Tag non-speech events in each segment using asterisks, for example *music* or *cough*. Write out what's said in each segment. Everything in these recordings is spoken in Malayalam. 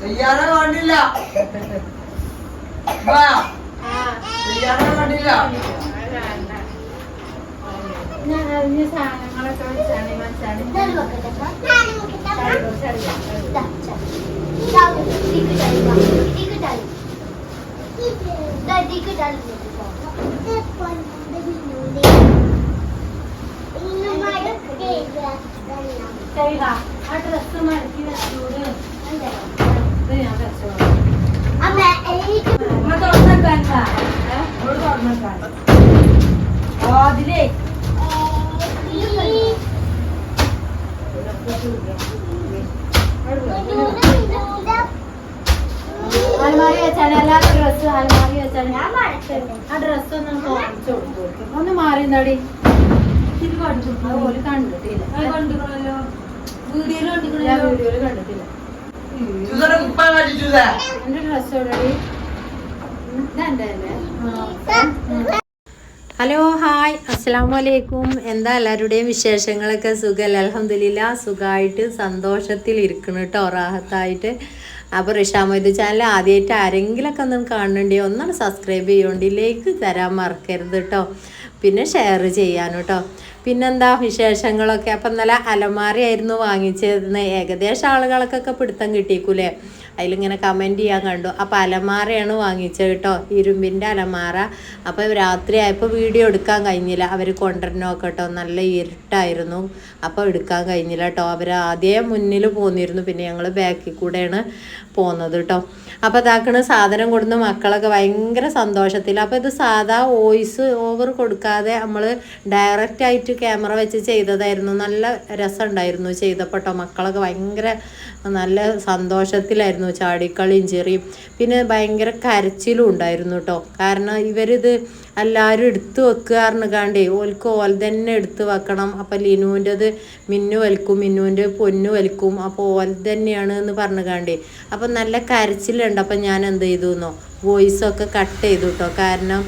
ചെയ്യാതെ കണ്ടില്ല. വാ. ചെയ്യാതെ കണ്ടില്ല. സാധനങ്ങളൊക്കെ വെച്ചാണ് വെച്ചാണ് ശരിടാ ആ ഡ്രസ്സ് മടക്കി വെച്ചോട് ഇത് ഞാൻ വെച്ചോളാം ഇങ്ങോട്ട് തുറന്നെടുക്കാൻ ഏ? ഇങ്ങോട്ട് തുറന്നെടുക്കാൻ അതിലേ അൽമാരി വെച്ചാണ് എല്ലാ ഡ്രസ്സും അലമാരി വെച്ചാണ്. ആ ഡ്രസ്സ് ഒന്ന് കാണിച്ചു കൊടുത്തു ഒന്ന് മാറി എന്താടി ഇത് കണ്ടു അതുപോലെ കണ്ടിട്ടില്ല. കണ്ടിക്കണല്ലോ വീഡിയോയിൽ കണ്ടിട്ടില്ല. വീഡിയോയിൽ കണ്ടിട്ടില്ല എന്റെ ഡ്രസ്സ് എവിടെടി ഇതെന്റെ അല്ലേ ഹലോ ഹായ് അസ്സാം വലൈക്കും എന്താ എല്ലാവരുടെയും വിശേഷങ്ങളൊക്കെ? സുഖമല്ല അലഹമില്ല സുഖമായിട്ട് സന്തോഷത്തിൽ ഇരിക്കണം കേട്ടോ റാഹത്തായിട്ട്. അപ്പോൾ റിഷാമൊയ്ത് ചാനൽ ആദ്യമായിട്ട് ആരെങ്കിലൊക്കെ ഒന്നും കാണുന്നുണ്ടെങ്കിൽ ഒന്നാണ് സബ്സ്ക്രൈബ് ചെയ്യുകൊണ്ട് ലൈക്ക് തരാൻ മറക്കരുത് കേട്ടോ പിന്നെ ഷെയർ ചെയ്യാനും കേട്ടോ പിന്നെന്താ വിശേഷങ്ങളൊക്കെ? അപ്പം നല്ല അലമാരയായിരുന്നു വാങ്ങിച്ചിരുന്നത്. ഏകദേശം ആളുകൾക്കൊക്കെ പിടുത്തം കിട്ടിക്കൂലേ അതിലിങ്ങനെ കമന്റ് ചെയ്യാൻ കണ്ടു. അപ്പോൾ അലമാരയാണ് വാങ്ങിച്ചത് കേട്ടോ. ഇരുമ്പിന്റെ അലമാര. അപ്പോൾ രാത്രി ആയപ്പോൾ വീഡിയോ എടുക്കാൻ കഴിഞ്ഞില്ല. അവർ കൊണ്ടുവരണമൊക്കെ കേട്ടോ. നല്ല ഇരുട്ടായിരുന്നു. അപ്പോൾ എടുക്കാൻ കഴിഞ്ഞില്ല കേട്ടോ. അവർ ആദ്യം മുന്നിൽ പോന്നിരുന്നു. പിന്നെ ഞങ്ങൾ ബാക്കിൽ കൂടെയാണ് പോകുന്നത് കേട്ടോ. അപ്പോൾ ഇതാക്കണ സാധനം കൊടുന്ന് മക്കളൊക്കെ ഭയങ്കര സന്തോഷത്തിൽ അപ്പോൾ ഇത് സാധാ വോയിസ് ഓവർ കൊടുക്കാതെ നമ്മൾ ഡയറക്റ്റ് ആയിട്ട് ക്യാമറ വെച്ച് ചെയ്തതായിരുന്നു. നല്ല രസമുണ്ടായിരുന്നു ചെയ്തപ്പോൾ കേട്ടോ. മക്കളൊക്കെ ഭയങ്കര നല്ല സന്തോഷത്തിലായിരുന്നു. ചാടിക്കളിയും ചെറിയും. പിന്നെ ഭയങ്കര കരച്ചിലും ഉണ്ടായിരുന്നു കേട്ടോ കാരണം ഇവരിത് എല്ലാവരും എടുത്തു വെക്കുക കാണ്ടേ ഓൽക്ക് ഓൽ തന്നെ എടുത്ത് വെക്കണം. അപ്പം ലിനുവിന്റെത് മിന്നു വലിക്കും മിന്നുവിന്റെ പൊന്നു വലിക്കും. അപ്പോൾ ഓൽ തന്നെയാണ് എന്ന് പറഞ്ഞു കാണ്ടേ അപ്പം നല്ല കരച്ചിലുണ്ട്. അപ്പം ഞാൻ എന്ത് ചെയ്തു എന്നോ വോയിസൊക്കെ കട്ട് ചെയ്തു കേട്ടോ കാരണം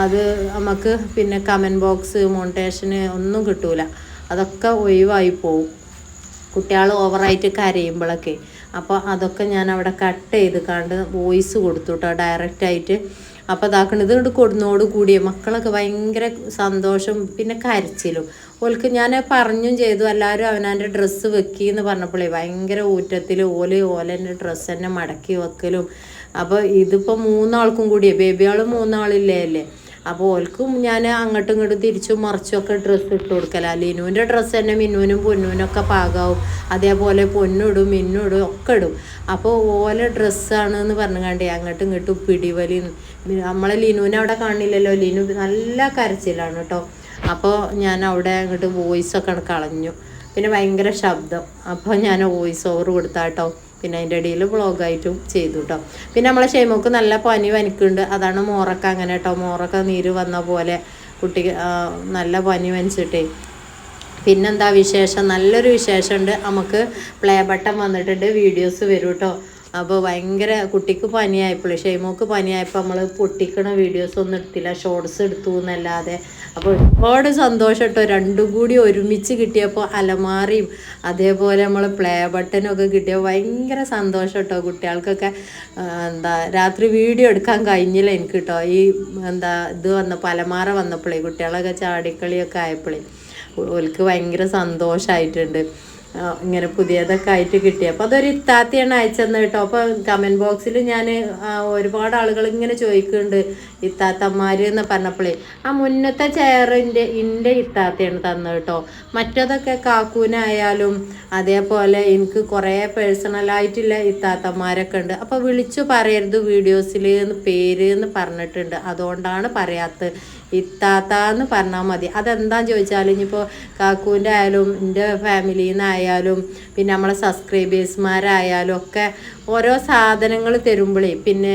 അത് നമുക്ക് പിന്നെ കമന്റ് ബോക്സ് മോണിറ്റേഷന് ഒന്നും കിട്ടൂല. അതൊക്കെ ഒഴിവായി പോവും. കുട്ടികൾ ഓവറായിട്ട് കരയുമ്പോഴൊക്കെ അപ്പോൾ അതൊക്കെ ഞാൻ അവിടെ കട്ട് ചെയ്ത് കണ്ട് വോയിസ് കൊടുത്തു കേട്ടോ ഡയറക്റ്റായിട്ട് അപ്പോൾ അതാക്കണത് കൊണ്ട് കൊടുന്നോട് കൂടിയ മക്കളൊക്കെ ഭയങ്കര സന്തോഷം പിന്നെ കരച്ചിലും. ഓൽക്ക് ഞാൻ പറഞ്ഞും ചെയ്തു എല്ലാവരും അവനാന്റെ ഡ്രസ്സ് വെക്കി എന്ന് പറഞ്ഞപ്പോഴേ ഭയങ്കര ഊറ്റത്തിൽ ഓൽ ഓലന്റെ ഡ്രസ്സ് തന്നെ മടക്കി വെക്കലും. അപ്പോൾ ഇതിപ്പോൾ മൂന്നാൾക്കും കൂടിയേ ബേബിയാൾ മൂന്നാളില്ലേ അല്ലേ? അപ്പോൾ ഓൽക്കും ഞാൻ അങ്ങോട്ടും ഇങ്ങോട്ടും തിരിച്ചും മറിച്ചും ഒക്കെ ഡ്രസ്സ് ഇട്ട് കൊടുക്കല. ലിനുവിന്റെ ഡ്രസ്സ് തന്നെ മിന്നുവിനും പൊന്നുവിനും ഒക്കെ പാകാവും. അതേപോലെ പൊന്നിടും മിന്നിടും ഒക്കെ ഇടും. അപ്പോൾ ഓല ഡ്രസ്സാണ് എന്ന് പറഞ്ഞുകാണ്ടേ അങ്ങോട്ടും ഇങ്ങോട്ടും പിടിവലി നമ്മളെ ലിനുവിനെ അവിടെ കാണില്ലല്ലോ. ലിനു നല്ല കരച്ചിലാണ് കേട്ടോ അപ്പോൾ ഞാൻ അവിടെ അങ്ങോട്ട് വോയിസൊക്കെ കളഞ്ഞു. പിന്നെ ഭയങ്കര ശബ്ദം. അപ്പോൾ ഞാൻ വോയിസ് ഓവർ കൊടുത്താട്ടോ. പിന്നെ അതിന്റെ ഇടയിൽ വ്ളോഗായിട്ടും ചെയ്തു കേട്ടോ പിന്നെ നമ്മളെ ഷെയ്മോക്ക് നല്ല പനി വനിക്കുന്നുണ്ട്. അതാണ് മോറൊക്കെ അങ്ങനെ കേട്ടോ മോറൊക്കെ നീര് വന്ന പോലെ കുട്ടി നല്ല പനി വനിച്ചിട്ടേ. പിന്നെന്താ വിശേഷം? നല്ലൊരു വിശേഷമുണ്ട്. നമുക്ക് പ്ലേ ബട്ടൺ വന്നിട്ടുണ്ട്. വീഡിയോസ് വരും കേട്ടോ അപ്പോൾ ഭയങ്കര കുട്ടിക്ക് പനിയായപ്പോൾ ഷെയ്മോക്ക് പനിയായപ്പോൾ നമ്മൾ പൊട്ടിക്കണ വീഡിയോസ് ഒന്നും എടുത്തില്ല ഷോർട്സ് എടുത്തു എന്നല്ലാതെ. അപ്പോൾ ഒരുപാട് സന്തോഷം കേട്ടോ രണ്ടും കൂടി ഒരുമിച്ച് കിട്ടിയപ്പോൾ അലമാറിയും അതേപോലെ നമ്മൾ പ്ലേ ബട്ടനും ഒക്കെ കിട്ടിയപ്പോൾ ഭയങ്കര സന്തോഷം കേട്ടോ കുട്ടികൾക്കൊക്കെ എന്താ രാത്രി വീഡിയോ എടുക്കാൻ കഴിഞ്ഞില്ല എനിക്ക് കേട്ടോ ഈ എന്താ ഇത് വന്നപ്പോൾ അലമാറ വന്നപ്പോഴേ കുട്ടികളൊക്കെ ചാടിക്കളിയൊക്കെ ആയപ്പോഴേ ഓൽക്ക് ഭയങ്കര സന്തോഷമായിട്ടുണ്ട് ഇങ്ങനെ പുതിയതൊക്കെ ആയിട്ട് കിട്ടി. അപ്പോൾ അതൊരു ഇത്താത്തിയാണ് അയച്ചെന്ന് കേട്ടോ. അപ്പോൾ കമന്റ് ബോക്സിൽ ഞാൻ ഒരുപാട് ആളുകൾ ഇങ്ങനെ ചോദിക്കുന്നുണ്ട് ഇത്താത്തമാർ എന്ന് പറഞ്ഞപ്പോഴേ ആ മുന്നത്തെ ചെയറിന്റെ ഇന്റെ ഇത്താത്തയാണ് തന്നത് കേട്ടോ. മറ്റതൊക്കെ കാക്കൂനായാലും അതേപോലെ എനിക്ക് കുറേ പേഴ്സണലായിട്ടുള്ള ഇത്താത്തമാരൊക്കെ ഉണ്ട്. അപ്പോൾ വിളിച്ചു പറയരുത് വീഡിയോസിൽ എന്ന് പേര് എന്ന് പറഞ്ഞിട്ടുണ്ട്. അതുകൊണ്ടാണ് പറയാത്തത്. ഇത്താത്ത എന്ന് പറഞ്ഞാൽ മതി. അതെന്താന്ന് ചോദിച്ചാൽ ഇനിയിപ്പോൾ കാക്കൂന്റെ ആയാലും എന്റെ ഫാമിലിയിൽ നിന്നായാലും പിന്നെ നമ്മളെ സബ്സ്ക്രൈബേഴ്സ്മാരായാലും ഒക്കെ ഓരോ സാധനങ്ങൾ തരുമ്പോഴേ പിന്നെ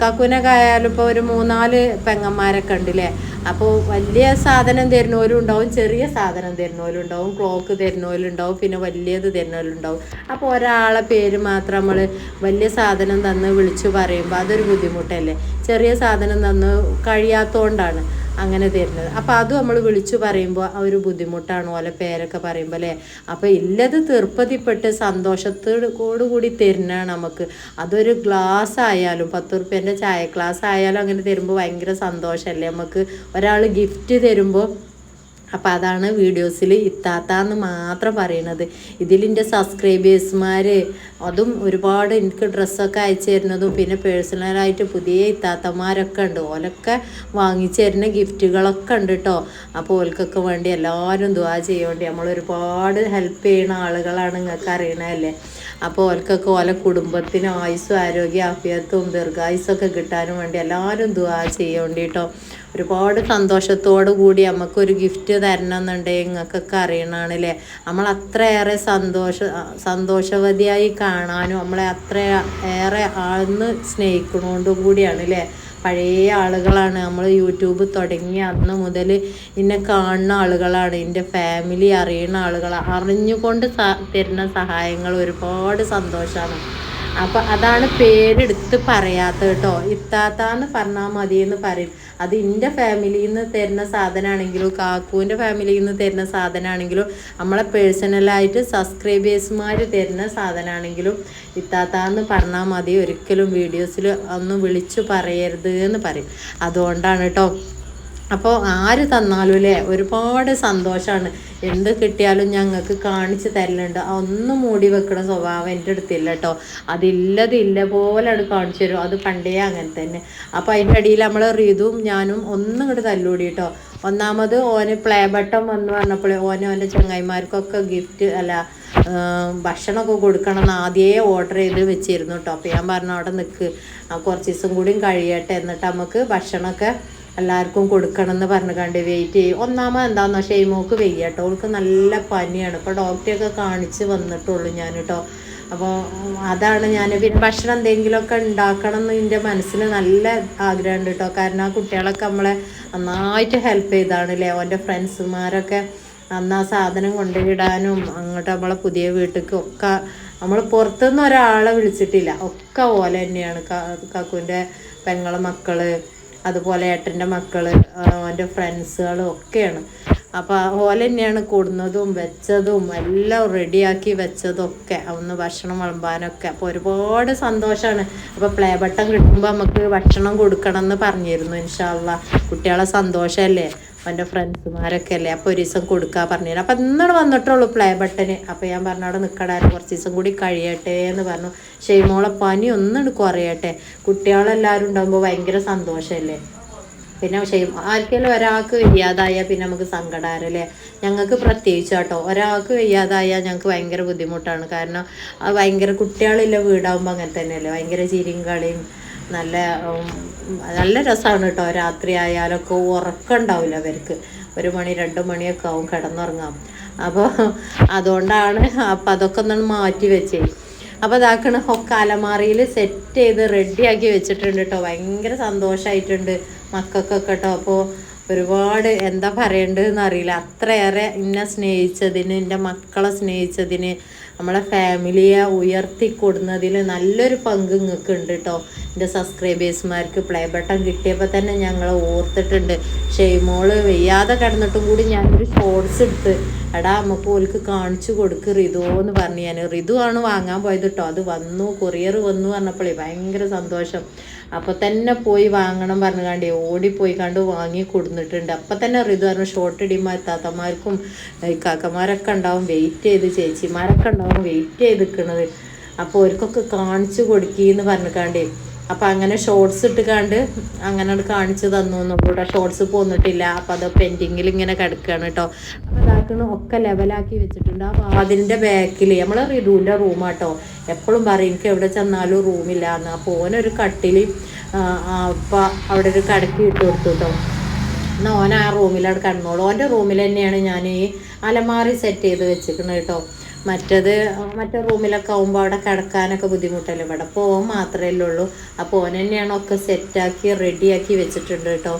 കാക്കൂനൊക്കെ ഇപ്പോൾ ഒരു മൂന്നാൽ പെങ്ങന്മാരൊക്കെ ഉണ്ടല്ലേ? അപ്പോൾ വലിയ സാധനം തരുന്നവരും ഉണ്ടാവും ചെറിയ സാധനം തരുന്നവരും ഉണ്ടാവും ക്ലോക്ക് തരുന്നവരും ഉണ്ടാവും പിന്നെ വലിയത് തരുന്നവരും ഉണ്ടാവും. അപ്പോൾ ഒരാളെ പേര് മാത്രം നമ്മൾ വലിയ സാധനം തന്ന് വിളിച്ചു പറയുമ്പോൾ അതൊരു ബുദ്ധിമുട്ടല്ലേ? ചെറിയ സാധനം തന്ന് കഴിയാത്തതുകൊണ്ടാണ് അങ്ങനെ തരുന്നത്. അപ്പോൾ അത് നമ്മൾ വിളിച്ചു പറയുമ്പോൾ ആ ഒരു ബുദ്ധിമുട്ടാണ് ഓലെ പേരൊക്കെ പറയുമ്പോൾ അല്ലേ? അപ്പോൾ ഇല്ലത് തീർപ്പതിപ്പെട്ട് സന്തോഷത്തോടു കൂടി തരുന്നതാണ് നമുക്ക്. അതൊരു ഗ്ലാസ് ആയാലും പത്ത് റുപ്യേന്റെ ചായ ഗ്ലാസ് ആയാലും അങ്ങനെ തരുമ്പോൾ ഭയങ്കര സന്തോഷമല്ലേ നമുക്ക് ഒരാൾ ഗിഫ്റ്റ് തരുമ്പോൾ അപ്പം അതാണ് വീഡിയോസിൽ ഇത്താത്താന്ന് മാത്രം പറയണത്. ഇതിലിന്റെ സബ്സ്ക്രൈബേഴ്സ്മാർ അതും ഒരുപാട് എനിക്ക് ഡ്രസ്സൊക്കെ അയച്ചു തരുന്നതും പിന്നെ പേഴ്സണലായിട്ട് പുതിയ ഇത്താത്തമാരൊക്കെ ഉണ്ട്. ഓലൊക്കെ വാങ്ങിച്ചു തരുന്ന ഗിഫ്റ്റുകളൊക്കെ ഉണ്ട് കേട്ടോ അപ്പോൾ ഓൽക്കൊക്കെ വേണ്ടി എല്ലാവരും ദുവാ ചെയ്യേണ്ടി നമ്മൾ ഒരുപാട് ഹെൽപ്പ് ചെയ്യുന്ന ആളുകളാണ് നിങ്ങൾക്ക് അറിയണതല്ലേ. അപ്പോൾ ഓൽക്കൊക്കെ ഓല കുടുംബത്തിന് ആയുസ്സും ആരോഗ്യ ആഫിയത്തും ദീർഘായുസ്സൊക്കെ കിട്ടാനും വേണ്ടി എല്ലാവരും ദുവാ ചെയ്യേണ്ടി കേട്ടോ ഒരുപാട് സന്തോഷത്തോടു കൂടി നമുക്കൊരു ഗിഫ്റ്റ് തരണം എന്നുണ്ടെങ്കിൽ നിങ്ങൾക്കൊക്കെ അറിയണമാണല്ലേ നമ്മൾ അത്രയേറെ സന്തോഷ സന്തോഷവതിയായി കാണാനും നമ്മളെ അത്ര ഏറെ ആഴ്ന്ന് സ്നേഹിക്കണോണ്ടും കൂടിയാണ് അല്ലേ പഴയ ആളുകളാണ് നമ്മൾ യൂട്യൂബ് തുടങ്ങി അന്ന് മുതൽ എന്നെ കാണുന്ന ആളുകളാണ്. എന്റെ ഫാമിലി അറിയുന്ന ആളുകളാണ് അറിഞ്ഞുകൊണ്ട് തരുന്ന സഹായങ്ങൾ ഒരുപാട് സന്തോഷമാണ് അപ്പം അതാണ് പേരെടുത്ത് പറയാത്ത കേട്ടോ. ഇത്താത്താന്ന് പറഞ്ഞാൽ മതി എന്ന് പറയും. അത് എന്റെ ഫാമിലിയിൽ നിന്ന് തരുന്ന സാധനമാണെങ്കിലും കാക്കുവിന്റെ ഫാമിലിയിൽ നിന്ന് തരുന്ന സാധനമാണെങ്കിലും നമ്മളെ പേഴ്സണലായിട്ട് സബ്സ്ക്രൈബേഴ്സുമാർ തരുന്ന സാധനമാണെങ്കിലും ഇത്താത്താന്ന് പറഞ്ഞാൽ മതി. ഒരിക്കലും വീഡിയോസിൽ ഒന്നും വിളിച്ചു പറയരുത് എന്ന് പറയും. അതുകൊണ്ടാണ് കേട്ടോ. അപ്പോൾ ആര് തന്നാലും അല്ലേ? ഒരുപാട് സന്തോഷമാണ് എന്ത് കിട്ടിയാലും ഞങ്ങൾക്ക് കാണിച്ച് തരലുണ്ട്. ഒന്നും മൂടി വെക്കണ സ്വഭാവം എന്റെ അടുത്തില്ല കേട്ടോ. അതില്ലതില്ല പോലെയാണ് കാണിച്ചു തരും. അത് പണ്ടേ അങ്ങനെ തന്നെ. അപ്പോൾ അതിന്റെ ഇടയിൽ നമ്മൾ റീതും ഞാനും ഒന്നും ഇങ്ങോട്ട് തല്ലൂടി കേട്ടോ. ഒന്നാമത് ഓന് പ്ലേ ബട്ടൺ വന്ന് പറഞ്ഞപ്പോൾ ഓന് ഓന്റെ ചങ്ങായിമാർക്കൊക്കെ ഗിഫ്റ്റ് അല്ല ഭക്ഷണമൊക്കെ കൊടുക്കണം എന്ന് ആദ്യമേ ഓർഡർ ചെയ്ത് വെച്ചിരുന്നു കേട്ടോ. അപ്പോൾ ഞാൻ പറഞ്ഞു അവിടെ നിൽക്ക് കുറച്ച് ദിവസം കൂടിയും കഴിയട്ടെ. എന്നിട്ട് നമുക്ക് ഭക്ഷണമൊക്കെ എല്ലാവർക്കും കൊടുക്കണം എന്ന് പറഞ്ഞു കണ്ട് വെയിറ്റ് ചെയ്യും. ഒന്നാമത് എന്താണെന്നോ ഷെയ്മോക്ക് വെയ്യട്ടോ അവൾക്ക് നല്ല പനിയാണ്. ഇപ്പോൾ ഡോക്ടറെയൊക്കെ കാണിച്ച് വന്നിട്ടുള്ളൂ ഞാൻ കേട്ടോ അപ്പോൾ അതാണ് ഞാൻ പിന്നെ ഭക്ഷണം എന്തെങ്കിലുമൊക്കെ ഉണ്ടാക്കണം എന്ന് എന്റെ മനസ്സിൽ നല്ല ആഗ്രഹമുണ്ട് കേട്ടോ കാരണം ആ കുട്ടികളൊക്കെ നമ്മളെ നന്നായിട്ട് ഹെൽപ്പ് ചെയ്താണ് അല്ലേ അവന്റെ ഫ്രണ്ട്സുമാരൊക്കെ അന്ന് ആ സാധനം കൊണ്ടുവിടാനും അങ്ങോട്ട് നമ്മളെ പുതിയ വീട്ടിലേക്ക് ഒക്കെ നമ്മൾ പുറത്തുനിന്ന് ഒരാളെ വിളിച്ചിട്ടില്ല. ഒക്കെ ഓല തന്നെയാണ് കാക്കുവിന്റെ പെങ്ങളെ മക്കൾ. അതുപോലെ ഏട്ടന്റെ മക്കൾ അവന്റെ ഫ്രണ്ട്സുകളും ഒക്കെയാണ്. അപ്പോൾ ഓല തന്നെയാണ് കൂടുന്നതും വെച്ചതും എല്ലാം റെഡിയാക്കി വെച്ചതും ഒക്കെ ഭക്ഷണം വിളമ്പാനൊക്കെ. അപ്പോൾ ഒരുപാട് സന്തോഷമാണ് അപ്പോൾ പ്ലേ ബട്ടൺ കിട്ടുമ്പോൾ നമുക്ക് ഭക്ഷണം കൊടുക്കണം എന്ന് പറഞ്ഞിരുന്നു ഇൻഷാല്ല കുട്ടികളെ സന്തോഷമല്ലേ അവന്റെ ഫ്രണ്ട്സുമാരൊക്കെ അല്ലേ? അപ്പോൾ ഒരു ദിവസം കൊടുക്കാൻ പറഞ്ഞു അപ്പം വന്നിട്ടേ വന്നിട്ടുള്ളൂ പ്ലേ ബട്ടന് അപ്പോൾ ഞാൻ പറഞ്ഞു അവിടെ നിൽക്കടാരും കുറച്ച് ദിവസം കൂടി കഴിയട്ടെ എന്ന് പറഞ്ഞു. ഷെയ്മോളെ പനി ഒന്നും കുറയട്ടെ. കുട്ടികളെല്ലാവരും ഉണ്ടാകുമ്പോൾ ഭയങ്കര സന്തോഷമല്ലേ പിന്നെ ഷെയ്ം ആർക്കെങ്കിലും ഒരാൾക്ക് വയ്യാതായാൽ പിന്നെ നമുക്ക് സങ്കടമാരല്ലേ ഞങ്ങൾക്ക് പ്രത്യേകിച്ച് കേട്ടോ. ഒരാൾക്ക് വയ്യാതായാൽ ഞങ്ങൾക്ക് ഭയങ്കര ബുദ്ധിമുട്ടാണ്. കാരണം ഭയങ്കര കുട്ടികളില്ല വീടാകുമ്പോൾ അങ്ങനെ തന്നെയല്ലേ? ഭയങ്കര ചിരിയും കളിയും നല്ല നല്ല രസമാണ് കേട്ടോ രാത്രി ആയാലൊക്കെ ഉറക്കമുണ്ടാവില്ല അവർക്ക് ഒരു മണി രണ്ട് മണിയൊക്കെ ആവും കിടന്നുറങ്ങാം അപ്പോൾ അതുകൊണ്ടാണ് അപ്പം അതൊക്കെ ഒന്ന് മാറ്റി വെച്ചേ. അപ്പോൾ ഇതാക്കണ ഒക്കെ അലമാറിയിൽ സെറ്റ് ചെയ്ത് റെഡിയാക്കി വെച്ചിട്ടുണ്ട് കേട്ടോ ഭയങ്കര സന്തോഷമായിട്ടുണ്ട് മക്കൾക്കൊക്കെ കേട്ടോ അപ്പോൾ ഒരുപാട് എന്താ പറയേണ്ടതെന്ന് അറിയില്ല. അത്രയേറെ എന്നെ സ്നേഹിച്ചതിന് എന്റെ മക്കളെ സ്നേഹിച്ചതിന് നമ്മളെ ഫാമിലിയെ ഉയർത്തി കൊടുന്നതിൽ നല്ലൊരു പങ്ക് നിങ്ങൾക്ക് ഉണ്ട് കേട്ടോ എന്റെ സബ്സ്ക്രൈബേഴ്സ്മാർക്ക് പ്ലേ ബട്ടൺ കിട്ടിയപ്പോൾ തന്നെ ഞങ്ങൾ ഓർത്തിട്ടുണ്ട്. ഷെയ്മോൾ വെയ്യാതെ കിടന്നിട്ടും കൂടി ഞാനൊരു ഷോർട്സ് എടുത്ത് എടാ നമുക്ക് ഓൽക്ക് കാണിച്ചു കൊടുക്ക് റിതു എന്ന് പറഞ്ഞു ഞാൻ റിതു ആണ് വാങ്ങാൻ പോയത് കേട്ടോ അത് വന്നു കൊറിയർ വന്നു പറഞ്ഞപ്പോഴേ ഭയങ്കര സന്തോഷം. അപ്പോൾ തന്നെ പോയി വാങ്ങണം പറഞ്ഞു കണ്ടേ ഓടിപ്പോയി കണ്ട് വാങ്ങി കൊടുത്തിട്ടുണ്ട് അപ്പം തന്നെ റിതു പറഞ്ഞു ഷോർട്ട് ഇടിമാർ താത്തമാർക്കും കാക്കമാരൊക്കെ ഉണ്ടാവും വെയിറ്റ് ചെയ്ത് ചേച്ചിമാരൊക്കെ ഉണ്ടാവും വെയിറ്റ് ചെയ്ത് നിൽക്കുന്നത് അപ്പോൾ അവർക്കൊക്കെ കാണിച്ചു കൊടുക്കീന്ന് പറഞ്ഞുകാണ്ടി അപ്പം അങ്ങനെ ഷോർട്സ് ഇട്ട് കണ്ട് അങ്ങനെ കാണിച്ചു തന്നു നമ്മളുടെ ഷോർട്സ് പോന്നിട്ടില്ല അപ്പം അത് പെൻഡിങ്ങിൽ ഇങ്ങനെ കിടക്കുകയാണ് കേട്ടോ അപ്പം ഇതാക്കണ ഒക്കെ ലെവലാക്കി വെച്ചിട്ടുണ്ട്. ആ വാതിലിന്റെ ബാക്കിൽ നമ്മൾ റിതുവിന്റെ റൂമാട്ടോ എപ്പോഴും പറയും എനിക്ക് എവിടെ ചെന്നാലും റൂമില്ല എന്ന്. അപ്പോൾ ഓനൊരു കട്ടിൽ അപ്പം അവിടെ ഒരു കടക്കി ഇട്ട് കൊടുത്തു കേട്ടോ എന്നാൽ ഓൻ ആ റൂമിലാണ് കിടന്നോളൂ. ഓന്റെ റൂമിൽ തന്നെയാണ് ഞാൻ ഈ അലമാറി സെറ്റ് ചെയ്ത് വെച്ചിരിക്കുന്നത് കേട്ടോ മറ്റത് മറ്റേ റൂമിലൊക്കെ ആകുമ്പോൾ അവിടെ കിടക്കാനൊക്കെ ബുദ്ധിമുട്ടല്ലേ ഇവിടെ. പോകാൻ മാത്രമേ ഉള്ളൂ. അപ്പോൾ ഓൻ തന്നെയാണ് ഒക്കെ സെറ്റാക്കി റെഡിയാക്കി വെച്ചിട്ടുണ്ട് കേട്ടോ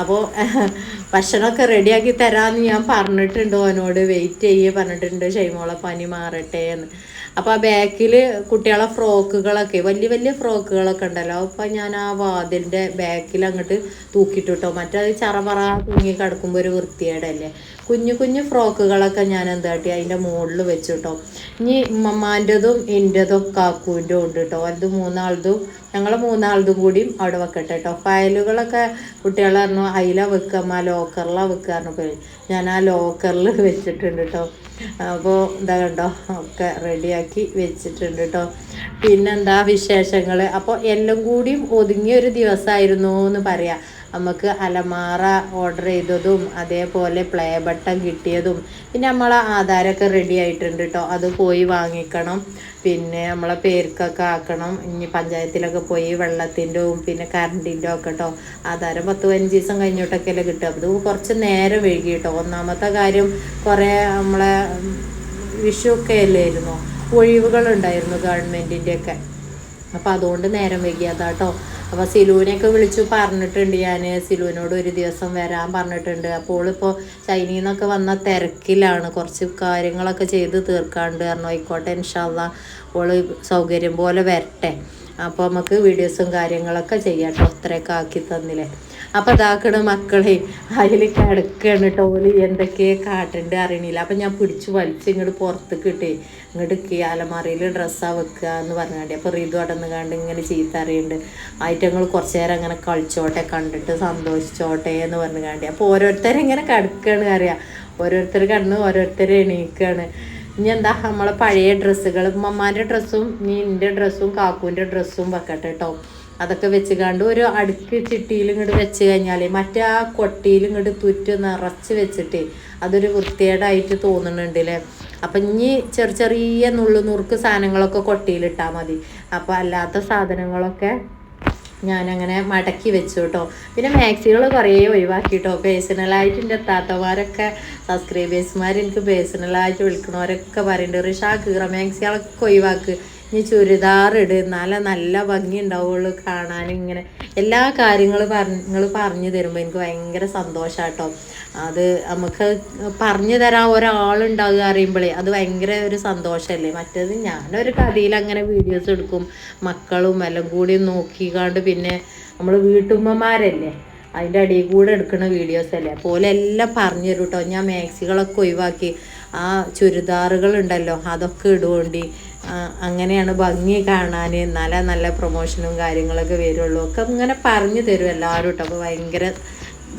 അപ്പോൾ *laughs* ഭക്ഷണമൊക്കെ റെഡിയാക്കി തരാമെന്ന് ഞാൻ പറഞ്ഞിട്ടുണ്ട്. ഓനോട് വെയിറ്റ് ചെയ്യേ പറഞ്ഞിട്ടുണ്ട്. ഷൈമോളെ പനി മാറട്ടെ എന്ന്. അപ്പോൾ ആ ബാക്കിൽ കുട്ടികളെ ഫ്രോക്കുകളൊക്കെ വലിയ വലിയ ഫ്രോക്കുകളൊക്കെ ഉണ്ടല്ലോ. അപ്പോൾ ഞാൻ ആ വാതിലിന്റെ ബാക്കിൽ അങ്ങോട്ട് തൂക്കിയിട്ടു കേട്ടോ മറ്റേത് ചറപറ തൂങ്ങി കിടക്കുമ്പോൾ ഒരു വൃത്തിയേടല്ലേ കുഞ്ഞു കുഞ്ഞു ഫ്രോക്കുകളൊക്കെ ഞാൻ എന്താ കാട്ടി അതിന്റെ മുകളിൽ വെച്ചു കേട്ടോ ഇനി ഉമ്മമാന്റെതും എന്റെതും കാക്കുവിന്റെ ഉണ്ട് കേട്ടോ അത് മൂന്നാളതും ഞങ്ങൾ മൂന്നാളതും കൂടിയും അവിടെ വെക്കട്ടെ കേട്ടോ ഫയലുകളൊക്കെ കുട്ടികളെ പറഞ്ഞു അതില വെക്കമ്മ ലോക്കറിലാണ് വെക്കുക പറഞ്ഞപ്പോൾ ഞാൻ ആ ലോക്കറിൽ വെച്ചിട്ടുണ്ട് കേട്ടോ അപ്പോൾ എന്താ കണ്ടോ ഒക്കെ റെഡിയാക്കി വെച്ചിട്ടുണ്ട് കേട്ടോ പിന്നെന്താ വിശേഷങ്ങൾ അപ്പോൾ എല്ലാം കൂടിയും ഒതുങ്ങിയ ഒരു ദിവസമായിരുന്നു എന്ന് പറയാം. നമുക്ക് അലമാറ ഓർഡർ ചെയ്തതും അതേപോലെ പ്ലേ ബട്ടൺ കിട്ടിയതും. പിന്നെ നമ്മളെ ആധാരമൊക്കെ റെഡി ആയിട്ടുണ്ട് കേട്ടോ അത് പോയി വാങ്ങിക്കണം. പിന്നെ നമ്മളെ പേർക്കൊക്കെ ആക്കണം. ഇനി പഞ്ചായത്തിലൊക്കെ പോയി വെള്ളത്തിന്റെയും പിന്നെ കറണ്ടിന്റെ ഒക്കെ കേട്ടോ ആധാരം പത്ത് പതിനഞ്ച് ദിവസം കഴിഞ്ഞിട്ടൊക്കെ അല്ലേ അത് കുറച്ച് നേരം വൈകി കേട്ടോ ഒന്നാമത്തെ കാര്യം കുറേ നമ്മളെ വിഷുവൊക്കെ അല്ലായിരുന്നു? ഒഴിവുകളുണ്ടായിരുന്നു ഗവൺമെന്റിന്റെയൊക്കെ അപ്പോൾ അതുകൊണ്ട് നേരം വൈകിയതാട്ടോ. അപ്പോൾ സിലുവിനെയൊക്കെ വിളിച്ചു പറഞ്ഞിട്ടുണ്ട് ഞാൻ സിലുവിനോട് ഒരു ദിവസം വരാൻ പറഞ്ഞിട്ടുണ്ട്. അപ്പോൾ ഇപ്പോൾ ചൈനയിൽ നിന്നൊക്കെ വന്ന തിരക്കിലാണ്. കുറച്ച് കാര്യങ്ങളൊക്കെ ചെയ്ത് തീർക്കാണ്ട് പറഞ്ഞു. ആയിക്കോട്ടെ ഇൻഷാല്ല ഓൾ സൗകര്യം പോലെ വരട്ടെ. അപ്പോൾ നമുക്ക് വീഡിയോസും കാര്യങ്ങളൊക്കെ ചെയ്യാം കേട്ടോ അത്രയൊക്കെ ആക്കി തന്നില്ലേ. അപ്പം ഇതാക്കണ മക്കളെ അതിൽ കിടക്കുകയാണ് കേട്ടോ ഓൽ എന്തൊക്കെ കാട്ടുണ്ട് അറിയണില്ല. അപ്പം ഞാൻ പിടിച്ച് വലിച്ച് ഇങ്ങോട്ട് പുറത്ത് കിട്ടി ഇങ്ങോട്ട് അലമാറയിൽ ഡ്രസ്സാണ് വെക്കുക എന്ന് പറഞ്ഞാണ്ടി. അപ്പോൾ റീതു അടന്ന് കണ്ട് ഇങ്ങനെ ചീത്ത അറിയുന്നുണ്ട് ആയിട്ടങ്ങൾ കുറച്ച് നേരം അങ്ങനെ കളിച്ചോട്ടെ കണ്ടിട്ട് സന്തോഷിച്ചോട്ടെ എന്ന് പറഞ്ഞു കാണ്ടി. അപ്പോൾ ഓരോരുത്തരും ഇങ്ങനെ കിടക്കുകയാണ് അറിയാം. ഓരോരുത്തർ കണ്ണ് ഓരോരുത്തർ എണീക്കുകയാണ് ഇനി എന്താ നമ്മളെ പഴയ ഡ്രസ്സുകൾ ഉമ്മമാന്റെ ഡ്രസ്സും ഇനി എന്റെ ഡ്രസ്സും കാക്കൂന്റെ ഡ്രസ്സും വെക്കട്ടെ കേട്ടോ അതൊക്കെ വെച്ച് കണ്ട് ഒരു അടുക്ക് ചിട്ടിയിൽ ഇങ്ങോട്ട് വെച്ച് കഴിഞ്ഞാൽ മറ്റേ ആ കൊട്ടിയിൽ ഇങ്ങോട്ട് തുറ്റ് നിറച്ച് വെച്ചിട്ട് അതൊരു വൃത്തികേടായിട്ട് തോന്നുന്നുണ്ട് അല്ലേ അപ്പം ഇനി ചെറിയ ചെറിയ നുള്ളു നുറുക്ക് സാധനങ്ങളൊക്കെ കൊട്ടിയിലിട്ടാൽ മതി. അപ്പോൾ അല്ലാത്ത സാധനങ്ങളൊക്കെ ഞാനങ്ങനെ മടക്കി വെച്ചു കേട്ടോ പിന്നെ മാക്സികൾ കുറേ ഒഴിവാക്കി കേട്ടോ പേഴ്സണലായിട്ട് എന്റെ താത്തമാരൊക്കെ സബ്സ്ക്രൈബേഴ്സ്മാർ എനിക്ക് പേഴ്സണലായിട്ട് വിളിക്കണവരൊക്കെ പറയുന്നുണ്ട് റിഷാ കീറ മാക്സികളൊക്കെ ഒഴിവാക്ക്. ഇനി ചുരിദാർ ഇട്. എന്നാലേ നല്ല ഭംഗി ഉണ്ടാവുള്ളൂ കാണാൻ ഇങ്ങനെ എല്ലാ കാര്യങ്ങളും പറഞ്ഞ് നിങ്ങൾ പറഞ്ഞു തരുമ്പോൾ എനിക്ക് ഭയങ്കര സന്തോഷാട്ടോ. അത് നമുക്ക് പറഞ്ഞു തരാൻ ഒരാളുണ്ടാവുക അറിയുമ്പോഴേ അത് ഭയങ്കര ഒരു സന്തോഷമല്ലേ മറ്റേത് ഞാനൊരു കഥയിൽ അങ്ങനെ വീഡിയോസ് എടുക്കും. മക്കളും എല്ലാം കൂടി നോക്കിക്കാണ്ട് പിന്നെ നമ്മൾ വീട്ടുമ്മമാരല്ലേ? അതിന്റെ അടിയിൽ കൂടെ എടുക്കുന്ന വീഡിയോസ് അല്ലേ? പോലെ എല്ലാം പറഞ്ഞു തരും കേട്ടോ ഞാൻ മാക്സികളൊക്കെ ഒഴിവാക്കി. ആ ചുരിദാറുകൾ ഉണ്ടല്ലോ അതൊക്കെ ഇടുകൊണ്ടി അങ്ങനെയാണ് ഭംഗി കാണാൻ നല്ല നല്ല പ്രൊമോഷനും കാര്യങ്ങളൊക്കെ വരുള്ളൂ. ഒക്കെ ഇങ്ങനെ പറഞ്ഞു തരും എല്ലാവരും കേട്ടോ അപ്പോൾ ഭയങ്കര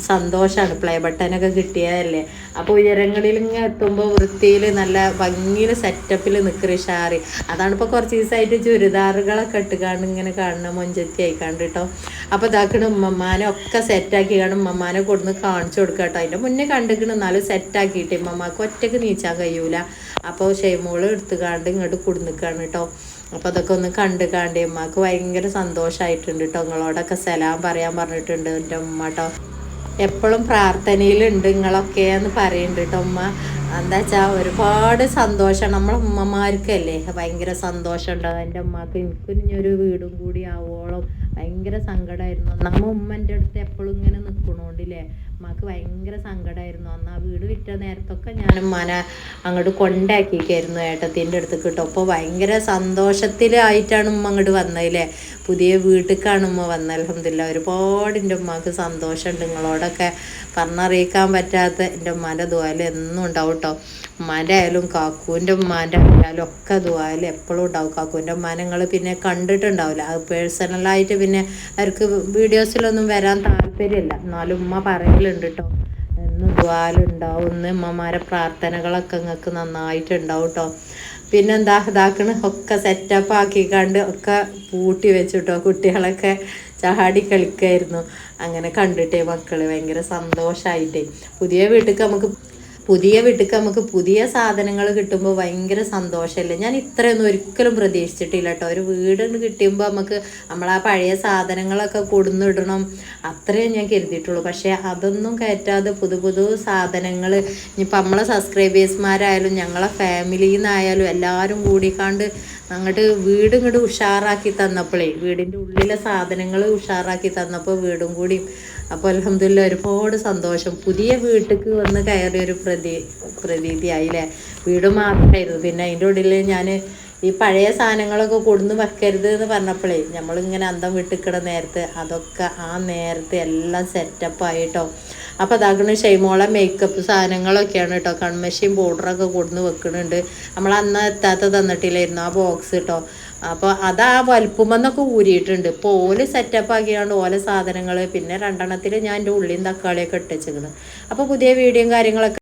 സന്തോഷമാണ് പ്ലേ ബട്ടനൊക്കെ കിട്ടിയതല്ലേ? അപ്പോൾ ഉയരങ്ങളിൽ ഇങ്ങനെ എത്തുമ്പോൾ വൃത്തിയിൽ നല്ല ഭംഗിയിൽ സെറ്റപ്പിൽ നിൽക്കറി ഷാറി അതാണ് ഇപ്പോൾ കുറച്ച് ദിവസമായിട്ട് ചുരിദാറുകളൊക്കെ ഇട്ടുകാണ്ട് ഇങ്ങനെ കാണണം മൊഞ്ചത്തി ആയിക്കാണ്ട് കേട്ടോ അപ്പോൾ ഇതാക്കണ ഉമ്മമാനെ ഒക്കെ സെറ്റാക്കി കാണും ഉമ്മമാനെ കൊടുന്ന് കാണിച്ചു കൊടുക്കുക കേട്ടോ അതിന്റെ മുന്നേ കണ്ടിക്കണ എന്നാലും സെറ്റാക്കിയിട്ട് ഉമ്മമാക്ക് ഒറ്റയ്ക്ക് നീച്ചാൻ കഴിയൂല. അപ്പോൾ ഷെയ്മോൾ എടുത്തുകാണ്ട് ഇങ്ങോട്ട് കൊടുന്നിക്കാണ് കേട്ടോ അപ്പോൾ അതൊക്കെ ഒന്ന് കണ്ട് കാണ്ട് ഉമ്മക്ക് ഭയങ്കര സന്തോഷമായിട്ടുണ്ട് കേട്ടോ നിങ്ങളോടൊക്കെ സലാം പറയാൻ പറഞ്ഞിട്ടുണ്ട് എന്റെ ഉമ്മ കേട്ടോ എപ്പോഴും പ്രാർത്ഥനയിലുണ്ട് നിങ്ങളൊക്കെ എന്ന് പറയുന്നുണ്ട് കേട്ടോ ഉമ്മ. എന്താ വെച്ചാൽ ഒരുപാട് സന്തോഷം. നമ്മളെ ഉമ്മമാർക്കല്ലേ ഭയങ്കര സന്തോഷം ഉണ്ടാവും എന്റെ ഉമ്മക്ക് എനിക്ക് ഒരു വീടും കൂടി ആവോളം. ഭയങ്കര സങ്കടമായിരുന്നു നമ്മ ഉമ്മന്റെ അടുത്ത് എപ്പോഴും ഇങ്ങനെ നിൽക്കണോണ്ടില്ലേ ഉമ്മക്ക് ഭയങ്കര സങ്കടമായിരുന്നു അന്ന് ആ വീട് വിറ്റ നേരത്തൊക്കെ ഞാൻ ഉമ്മാനെ അങ്ങോട്ട് കൊണ്ടാക്കിക്കായിരുന്നു ഏട്ടത്തിന്റെ അടുത്ത് കിട്ടും. അപ്പോൾ ഭയങ്കര സന്തോഷത്തിലായിട്ടാണ് ഉമ്മ അങ്ങോട്ട് വന്നതില്ലേ? പുതിയ വീട്ടിലേക്കാണ് ഉമ്മ വന്നത്. അലഹമില്ല ഒരുപാട് എന്റെ ഉമ്മക്ക് സന്തോഷമുണ്ട്. നിങ്ങളോടൊക്കെ പറഞ്ഞറിയിക്കാൻ പറ്റാത്ത എന്റെ ഉമ്മാന്റെ ദുവാൽ എന്നും ഉണ്ടാവും. കേട്ടോ. ഉമ്മാന്റെ ആയാലും കാക്കൂന്റെ ഉമ്മാന്റെ ആയാലും ഒക്കെ ദുവാൽ എപ്പോഴും ഉണ്ടാവും. കാക്കൂന്റെ ഉമ്മാനെ നിങ്ങൾ പിന്നെ കണ്ടിട്ടുണ്ടാവില്ല. അത് പേഴ്സണലായിട്ട് പിന്നെ അവർക്ക് വീഡിയോസിലൊന്നും വരാൻ താല്പര്യമില്ല. എന്നാലും ഉമ്മ പറയലുണ്ട് കേട്ടോ എന്നും ദ്വാലുണ്ടാവും ഇന്ന് ഉമ്മമാരെ പ്രാർത്ഥനകളൊക്കെ നിങ്ങൾക്ക് നന്നായിട്ടുണ്ടാവും കേട്ടോ പിന്നെന്താ ഇതാക്കണ്. ഒക്കെ സെറ്റപ്പ് ആക്കിക്കാണ്ട് ഒക്കെ പൂട്ടി വെച്ചു വെച്ചിട്ടോ കുട്ടികളൊക്കെ ചാടി കളിക്കായിരുന്നു. അങ്ങനെ കണ്ടിട്ടേ മക്കൾ. ഭയങ്കര സന്തോഷമായിട്ടേ പുതിയ വീട്ടിലേക്ക് നമുക്ക് പുതിയ വീട്ടിൽ നമുക്ക് പുതിയ സാധനങ്ങൾ കിട്ടുമ്പോൾ ഭയങ്കര സന്തോഷമല്ലേ ഞാൻ ഇത്രയൊന്നും ഒരിക്കലും പ്രതീക്ഷിച്ചിട്ടില്ല കേട്ടോ ഒരു വീട് കിട്ടുമ്പോൾ നമുക്ക് നമ്മൾ ആ പഴയ സാധനങ്ങളൊക്കെ കൊടുന്നിടണം. അത്രയും ഞാൻ കരുതിയിട്ടുള്ളൂ. പക്ഷേ അതൊന്നും കയറ്റാതെ പുതു പുതു സാധനങ്ങൾ ഇനിയിപ്പോൾ നമ്മളെ സബ്സ്ക്രൈബേഴ്സ്മാരായാലും ഞങ്ങളെ ഫാമിലിയിൽ നിന്നായാലും എല്ലാവരും കൂടിക്കാണ്ട് അങ്ങോട്ട് വീട് ഇങ്ങോട്ട് ഉഷാറാക്കി തന്നപ്പോഴേ വീടിന്റെ ഉള്ളിലെ സാധനങ്ങൾ ഉഷാറാക്കി തന്നപ്പോൾ വീടും കൂടി അപ്പോൾ അലഹമില്ല ഒരുപാട് സന്തോഷം. പുതിയ വീട്ടിലേക്ക് വന്ന് കയറിയ ഒരു പ്രതി പ്രതീതിയായില്ലേ? വീട് മാത്രമായിരുന്നു പിന്നെ അതിന്റെ ഉള്ളിൽ ഞാൻ ഈ പഴയ സാധനങ്ങളൊക്കെ കൊടുന്ന് വെക്കരുത് എന്ന് പറഞ്ഞപ്പോഴേ നമ്മളിങ്ങനെ അന്തം വിട്ടിക്കണ നേരത്തെ അതൊക്കെ ആ നേരത്തെ എല്ലാം സെറ്റപ്പ് ആയിട്ടോ. അപ്പോൾ അതാക്കണ ഷെയ്മോളെ മേക്കപ്പ് സാധനങ്ങളൊക്കെയാണ് കേട്ടോ. കൺമഷിയും പൗഡറൊക്കെ കൊടുന്ന് വെക്കുന്നുണ്ട് നമ്മൾ അന്ന് എത്താത്ത തന്നിട്ടില്ലായിരുന്നു ആ ബോക്സ് കേട്ടോ അപ്പോൾ അത് ആ വലുപ്പമെന്നൊക്കെ ഊരിയിട്ടുണ്ട്. ഇപ്പോൾ ഓൽ സെറ്റപ്പ് ആക്കിയാണ് ഓല സാധനങ്ങൾ പിന്നെ രണ്ടെണ്ണത്തിൽ ഞാൻ എന്റെ ഉള്ളിയും തക്കാളിയൊക്കെ ഇട്ടുവെച്ചിരിക്കണം അപ്പോൾ പുതിയ വീഡിയോയും കാര്യങ്ങളൊക്കെ